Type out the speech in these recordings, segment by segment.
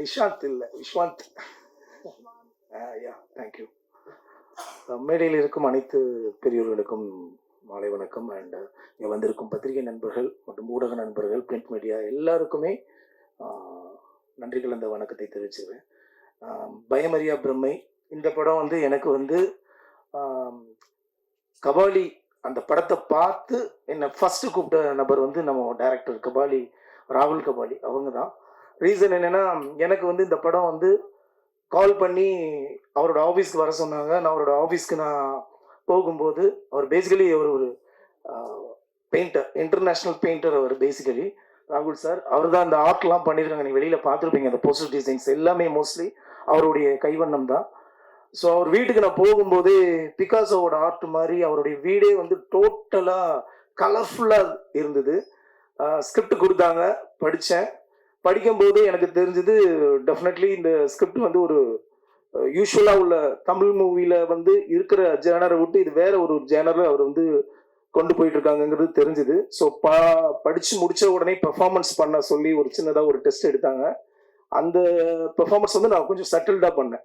நிஷாந்த் இல்லை. Viswanth yeah thank you மேடையில் இருக்கும் அனைத்து பெரியவர்களுக்கும் மாலை வணக்கம். அண்ட் இங்கே வந்திருக்கும் பத்திரிகை நண்பர்கள் மற்றும் ஊடக நண்பர்கள் பிரிண்ட் மீடியா எல்லாருக்குமே நன்றிகள் நன்றி கலந்த வணக்கத்தை தெரிவிச்சுக்கிறேன். பயமரியா பிரம்மை இந்த படம் வந்து எனக்கு வந்து கபாலி அந்த படத்தை பார்த்து என்னை ஃபஸ்ட்டு கூப்பிட்ட நபர் வந்து நம்ம டைரக்டர் கபாலி ராகுல் கபாலி. அவங்க தான். ரீசன் என்னன்னா எனக்கு வந்து இந்த படம் வந்து கால் பண்ணி அவரோட ஆஃபீஸ்க்கு வர சொன்னாங்க. நான் அவரோட ஆஃபீஸ்க்கு நான் போகும்போது அவர் பேசிக்கலி அவர் ஒரு பெயிண்டர் இன்டர்நேஷ்னல் பெயிண்டர் அவர் பேசிக்கலி ராகுல் சார் அவர் தான் அந்த ஆர்ட்லாம் பண்ணியிருக்காங்க. நீங்கள் வெளியில் பார்த்துருப்பீங்க அந்த போஸ்டர் டிசைன்ஸ் எல்லாமே மோஸ்ட்லி அவருடைய கைவண்ணம் தான். ஸோ அவர் வீட்டுக்கு நான் போகும்போதே பிகாசோவோட ஆர்ட் மாதிரி அவருடைய வீடே வந்து டோட்டலாக கலர்ஃபுல்லாக இருந்தது. ஸ்கிரிப்ட் கொடுத்தாங்க படித்தேன் படிக்கும்போது எனக்கு தெரிஞ்சது டெஃபினெட்லி இந்த ஸ்கிரிப்ட் வந்து ஒரு யூஸ்வலாக உள்ள தமிழ் மூவியில் வந்து இருக்கிற ஜேனரை விட்டு இது வேற ஒரு ஜேனரில் அவர் வந்து கொண்டு போயிட்டு இருக்காங்கிறது தெரிஞ்சுது. ஸோ பா படித்து முடித்த உடனே பெர்ஃபார்மன்ஸ் பண்ண சொல்லி ஒரு சின்னதாக ஒரு டெஸ்ட் எடுத்தாங்க. அந்த பெர்ஃபார்மன்ஸ் வந்து நான் கொஞ்சம் சட்டில்டாக பண்ணேன்.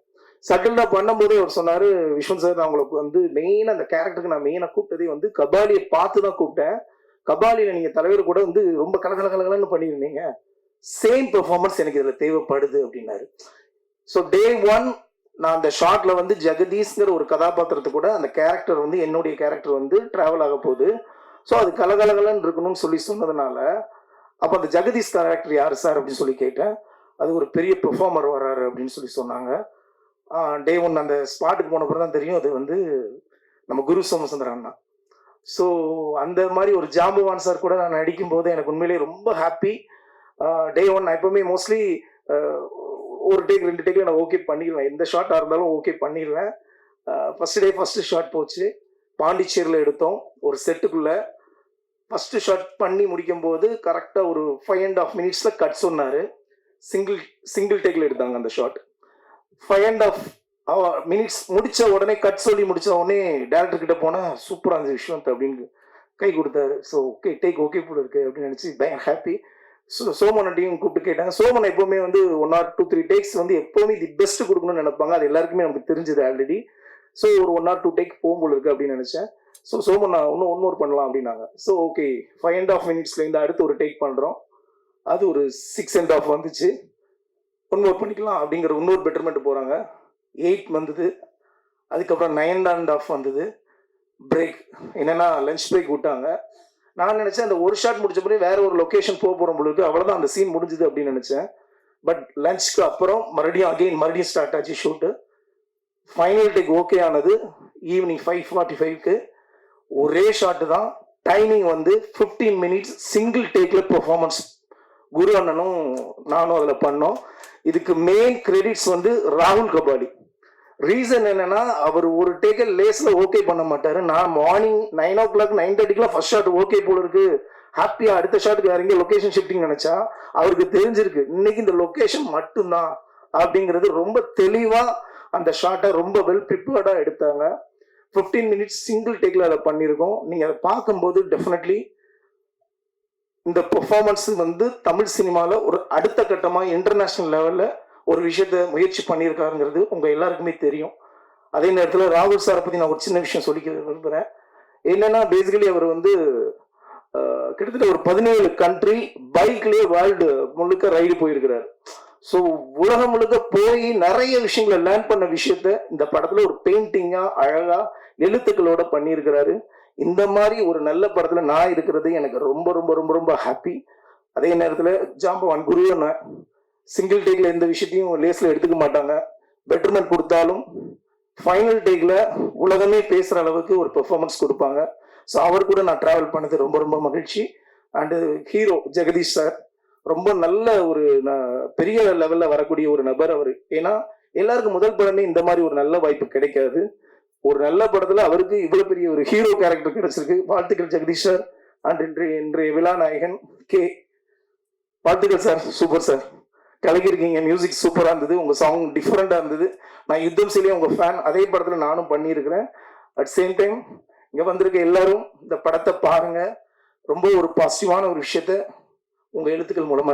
சட்டில்டாக பண்ணும்போதே அவர் சொன்னார் விஸ்வன் சார் நான் உங்களுக்கு வந்து மெயினாக அந்த கேரக்டருக்கு நான் மெயினாக கூப்பிட்டதே வந்து கபாலியை பார்த்து தான் கூப்பிட்டேன். கபாலியில் நீங்கள் தலைவர் கூட வந்து ரொம்ப கலகல கலகலன்னு பண்ணியிருந்தீங்க. சேம் பெர்ஃபார்மன்ஸ் எனக்கு இதில் தேவைப்படுது அப்படின்னாரு. ஸோ டே ஒன் நான் அந்த ஷார்ட்ல வந்து ஜெகதீஷ்ங்கிற ஒரு கதாபாத்திரத்தை கூட அந்த கேரக்டர் வந்து என்னுடைய கேரக்டர் வந்து டிராவல் ஆக போகுது. ஸோ அது கலகலகலன்னு இருக்கணும்னு சொல்லி சொன்னதுனால அப்போ அந்த ஜெகதீஷ் கேரக்டர் யார் சார் அப்படின்னு சொல்லி கேட்டேன். அது ஒரு பெரிய பெர்ஃபார்மர் வர்றாரு அப்படின்னு சொல்லி சொன்னாங்க. டே ஒன் அந்த ஸ்பாட்டுக்கு போன பிறகு தான் தெரியும் அது வந்து நம்ம குரு சோமசுந்தரன் தான் ஸோ அந்த மாதிரி ஒரு ஜாம்பவான் சார் கூட நான் நடிக்கும் போது எனக்கு உண்மையிலேயே ரொம்ப ஹாப்பி டே ஒன் நான் எப்பவுமே மோஸ்ட்லி ஒரு டேக் ரெண்டு டேக்ல நான் ஓகே பண்ணிடுவேன் எந்த ஷாட்டாக இருந்தாலும் ஓகே பண்ணிடுவேன் ஃபர்ஸ்ட் டே ஃபர்ஸ்ட் ஷாட் போச்சு. பாண்டிச்சேரியில் எடுத்தோம். ஒரு செட்டுக்குள்ள ஃபர்ஸ்ட் ஷாட் பண்ணி முடிக்கும் போது கரெக்டாக ஒரு ஃபைவ் அண்ட் ஆஃப் மினிட்ஸில் கட் சொன்னார். சிங்கிள் சிங்கிள் டேக்கில் எடுத்தாங்க அந்த shot five and half minutes முடித்த உடனே கட் சொல்லி முடித்த உடனே டேரக்டர் கிட்ட போனால் சூப்பராக இருந்துச்சு விஸ்வந்த் அப்படின்னு கை கொடுத்தாரு. ஸோ ஓகே டேக் ஓகே போல இருக்கு அப்படின்னு நினச்சி பயங்கர ஹாப்பி சோமனட்டையும் கூப்பிட்டு கேட்டாங்க. சோமன் எப்பவுமே வந்து one or two three takes வந்து எப்பவுமே தி பெஸ்ட் கொடுக்கணும்னு நினைப்பாங்க. அது எல்லாருக்குமே நமக்கு தெரிஞ்சது ஆல்ரெடி ஸோ ஒரு ஒன் ஆர் டூ டேக் போகும்போது இருக்கு அப்படின்னு நினச்சேன். ஸோ சோமன் நான் இன்னும் ஒன் பண்ணலாம் அப்படின்னாங்க. So okay five and half மினிட்ஸ்லேருந்து அடுத்து ஒரு டேக் பண்ணுறோம் அது ஒரு சிக்ஸ் அண்ட் ஆஃப் வந்துச்சு. ஒன் ஒர்க் பண்ணிக்கலாம் அப்படிங்கிற இன்னொரு பெட்டர்மெண்ட் போகிறாங்க எயிட் வந்தது. அதுக்கப்புறம் நைன் அண்ட் ஆஃப் வந்தது. பிரேக் என்னென்னா லஞ்ச் பிரேக் விட்டாங்க. நான் நினைச்சேன் அந்த ஒரு ஷாட் முடிச்ச பிறகு வேற ஒரு லொகேஷன் போக போற பொழுது அவ்வளவுதான் அந்த சீன் முடிஞ்சது அப்படின்னு நினைச்சேன். பட் லஞ்ச்க்கு அப்புறம் மறுபடியும் அகெயின் மறுபடியும் ஸ்டார்ட் ஆச்சு ஷூட்டு ஃபைனல் டேக் ஓகே ஆனது ஈவினிங் ஃபைவ் ஃபார்ட்டி ஃபைவ்க்கு ஒரே ஷாட்டு தான். டைமிங் வந்து ஃபிஃப்டீன் மினிட்ஸ் சிங்கிள் டேக்ல பெர்ஃபார்மன்ஸ் குரு அண்ணனும் நானும் அதில் பண்ணோம். இதுக்கு மெயின் கிரெடிட்ஸ் வந்து ராகுல் கபாலி. ரீசன் என்னன்னா அவர் ஒரு டேக்க லேஸ்ல ஓகே பண்ண மாட்டாரு. நான் morning nine o'clock nine தேர்ட்டிக்குலாம் ஃபர்ஸ்ட் ஷாட் ஓகே போல இருக்கு. ஹாப்பியா அடுத்த ஷாட்டுக்கு இறங்கி லொகேஷன் ஷிஃப்டிங் நினைச்சா அவருக்கு தெரிஞ்சிருக்கு. இன்னைக்கு இந்த லொக்கேஷன் மட்டும்தான் அப்படிங்கிறது ரொம்ப தெளிவா அந்த ஷாட்டை ரொம்ப வெல் ப்ரிப்பேர்டா எடுத்தாங்க. 15 மினிட்ஸ் சிங்கிள் டேக்ல அதை பண்ணியிருக்கோம். நீங்க அதை பார்க்கும்போது டெஃபினெட்லி இந்த பெர்ஃபார்மன்ஸ் வந்து தமிழ் சினிமாவில் ஒரு அடுத்த கட்டமாக இன்டர்நேஷ்னல் லெவலில் ஒரு விஷயத்த முயற்சி பண்ணியிருக்காருங்கிறது உங்கள் எல்லாருக்குமே தெரியும். அதே நேரத்தில் ராகுல் சாரை பற்றி நான் ஒரு சின்ன விஷயம் சொல்லிக்க விரும்புகிறேன் என்னன்னா பேசிக்கலி அவர் வந்து கிட்டத்தட்ட ஒரு பதினேழு கண்ட்ரி பைக்லேயே வேர்ல்டு முழுக்க ரைடு போயிருக்கிறார். ஸோ உலகம் முழுக்க போய் நிறைய விஷயங்களை லேர்ன் பண்ண விஷயத்த இந்த படத்தில் ஒரு பெயிண்டிங்காக அழகாக எழுத்துக்களோட பண்ணியிருக்கிறாரு. இந்த மாதிரி ஒரு நல்ல படத்தில் நான் இருக்கிறது எனக்கு ரொம்ப ரொம்ப ரொம்ப ரொம்ப ஹாப்பி அதே நேரத்தில் ஜாம்பவான் குருவன் சிங்கிள் டேக்ல எந்த விஷயத்தையும் லேஸ்ல எடுத்துக்க மாட்டாங்க. பெட்டர்மெண்ட் கொடுத்தாலும் ஃபைனல் டேக்ல உலகமே பேசுற அளவுக்கு ஒரு பெர்ஃபார்மன்ஸ் கொடுப்பாங்க. ஸோ அவர் கூட நான் டிராவல் பண்ணது ரொம்ப ரொம்ப மகிழ்ச்சி. அண்டு ஹீரோ ஜெகதீஷ் சார் ரொம்ப நல்ல ஒரு பெரிய லெவல்ல வரக்கூடிய ஒரு நபர் அவர். ஏன்னா எல்லாருக்கும் முதல் படமே இந்த மாதிரி ஒரு நல்ல வாய்ப்பு கிடைக்காது. ஒரு நல்ல படத்துல அவருக்கு இவ்வளவு பெரிய ஒரு ஹீரோ கேரக்டர் கிடைச்சிருக்கு. வாழ்த்துக்கள் ஜெகதீஷ் சார் அண்ட் இன்றைய இன்றைய விழா நாயகன் கே. வாழ்த்துக்கள் சார் சூப்பர் சார் கலக்கிருக்கீங்க மியூசிக் சூப்பராக இருந்தது. உங்கள் சாங் டிஃப்ரெண்ட்டாக இருந்தது. நான் யுத்தம் சிலையும் உங்கள் ஃபேன் அதே படத்தில் நானும் பண்ணியிருக்கிறேன். அட் சேம் டைம் இங்கே வந்திருக்க எல்லாரும் இந்த படத்தை பாருங்கள் ரொம்ப ஒரு பாசிட்டிவான ஒரு விஷயத்த உங்கள் எழுத்துக்கள் மூலமாக